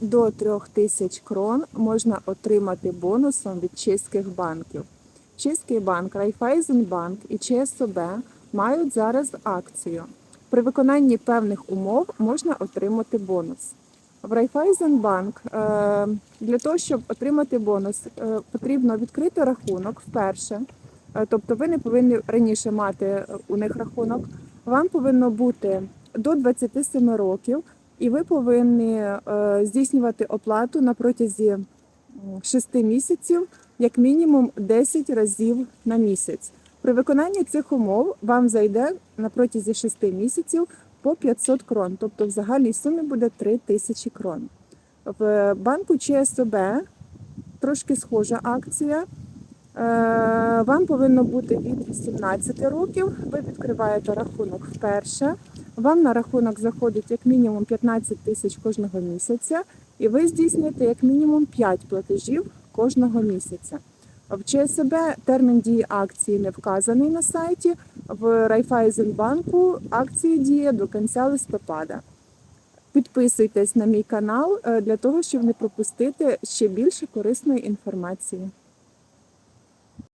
до 3000 крон можна отримати бонусом від чеських банків. Чеський банк, Райфайзенбанк і ЧСОБ мають зараз акцію. При виконанні певних умов можна отримати бонус. В Райфайзенбанк е, для того, щоб отримати бонус, е, потрібно відкрити рахунок вперше. Е, Тобто ви не повинні раніше мати у них рахунок. Вам повинно бути до 27 років, і ви повинні е, здійснювати оплату на протязі 6 місяців, як мінімум 10 разів на місяць. При виконанні цих умов вам зайде на протязі 6 місяців по 500 крон, тобто в загальній сумі буде 3 тисячі крон. В банку ЧСОБ трошки схожа акція. Е, Вам повинно бути від 18 років. Ви відкриваєте рахунок вперше. Вам на рахунок заходить як мінімум 15 тисяч кожного місяця, і ви здійснюєте як мінімум 5 платежів кожного місяця. В ЧСБ термін дії акції не вказаний на сайті. В Райфайзенбанку акції діє до кінця листопада. Підписуйтесь на мій канал е, для того, щоб не пропустити ще більше корисної інформації.